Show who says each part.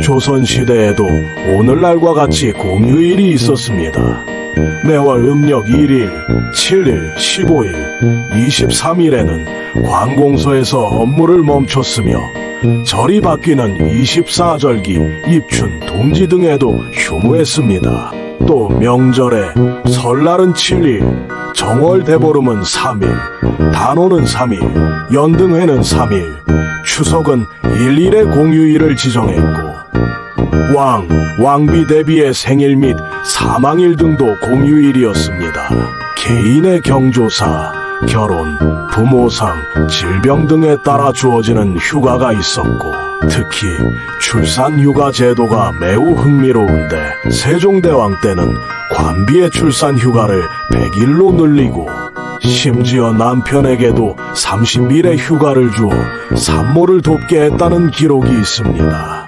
Speaker 1: 조선시대에도 오늘날과 같이 공휴일이 있었습니다. 매월 음력 1일, 7일, 15일, 23일에는 관공서에서 업무를 멈췄으며 절이 바뀌는 24절기, 입춘, 동지 등에도 휴무했습니다. 또 명절에 설날은 7일, 정월 대보름은 3일, 단오는 3일, 연등회는 3일, 추석은 일일의 공휴일을 지정했고 왕, 왕비 대비의 생일 및 사망일 등도 공휴일이었습니다. 개인의 경조사, 결혼, 부모상, 질병 등에 따라 주어지는 휴가가 있었고, 특히 출산 휴가 제도가 매우 흥미로운데, 세종대왕 때는 관비의 출산 휴가를 100일로 늘리고, 심지어 남편에게도 30일의 휴가를 주어 산모를 돕게 했다는 기록이 있습니다.